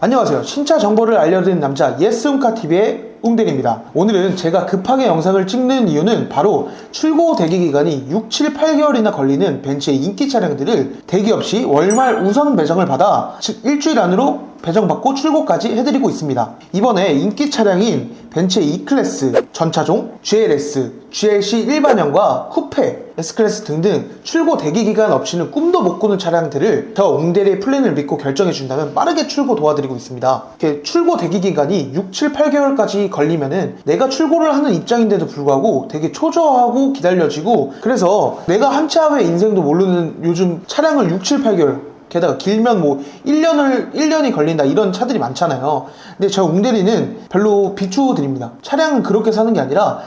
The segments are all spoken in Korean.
안녕하세요. 신차 정보를 알려드리는 남자 예스움카TV의 웅대리입니다. 오늘은 제가 급하게 영상을 찍는 이유는 바로 출고 대기 기간이 6, 7, 8개월이나 걸리는 벤츠의 인기 차량들을 대기 없이 월말 우선 배정을 받아 즉 일주일 안으로 배정받고 출고까지 해드리고 있습니다. 이번에 인기 차량인 벤츠의 E클래스, 전차종, GLS, GLC 일반형과 쿠페, S클래스 등등 출고 대기 기간 없이는 꿈도 못 꾸는 차량들을 저 웅대리의 플랜을 믿고 결정해 준다면 빠르게 출고 도와드리고 있습니다. 이렇게 출고 대기 기간이 6, 7, 8개월까지 걸리면은 내가 출고를 하는 입장인데도 불구하고 되게 초조하고 기다려지고 그래서 내가 한차의 인생도 모르는 요즘 차량을 6, 7, 8개월 게다가 길면 뭐 1년을 1년이 걸린다 이런 차들이 많잖아요. 근데 저 웅대리는 별로 비추드립니다. 차량은 그렇게 사는 게 아니라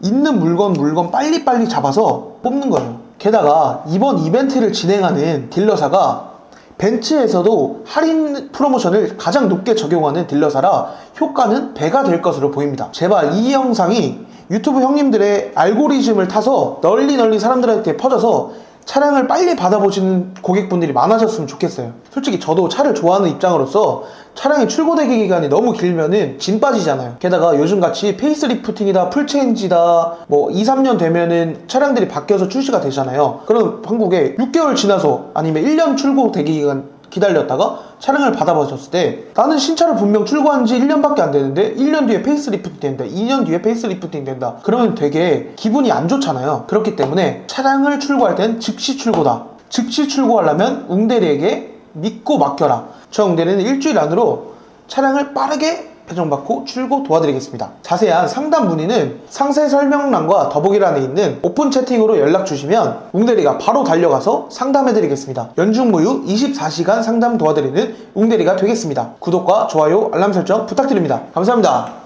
있는 물건 물건 빨리빨리 잡아서 뽑는 거예요. 게다가 이번 이벤트를 진행하는 딜러사가 벤츠에서도 할인 프로모션을 가장 높게 적용하는 딜러사라 효과는 배가 될 것으로 보입니다. 제발 이 영상이 유튜브 형님들의 알고리즘을 타서 널리 널리 사람들한테 퍼져서 차량을 빨리 받아보시는 고객분들이 많아졌으면 좋겠어요. 솔직히 저도 차를 좋아하는 입장으로서 차량의 출고대기 기간이 너무 길면은 진 빠지잖아요. 게다가 요즘 같이 페이스리프팅이다, 풀체인지다, 뭐 2, 3년 되면은 차량들이 바뀌어서 출시가 되잖아요. 그럼 한국에 6개월 지나서 아니면 1년 출고 대기 기간 기다렸다가 차량을 받아보셨을 때 나는 신차를 분명 출고한 지 1년밖에 안 되는데 1년 뒤에 페이스리프팅 된다 2년 뒤에 페이스리프팅 된다. 그러면 되게 기분이 안 좋잖아요. 그렇기 때문에 차량을 출고할 땐 즉시 출고다. 즉시 출고하려면 웅대리에게 믿고 맡겨라. 저 웅대리는 일주일 안으로 차량을 빠르게 배정받고 출고 도와드리겠습니다. 자세한 상담 문의는 상세 설명란과 더보기란에 있는 오픈 채팅으로 연락 주시면 웅대리가 바로 달려가서 상담해드리겠습니다. 연중무휴 24시간 상담 도와드리는 웅대리가 되겠습니다. 구독과 좋아요, 알람 설정 부탁드립니다. 감사합니다.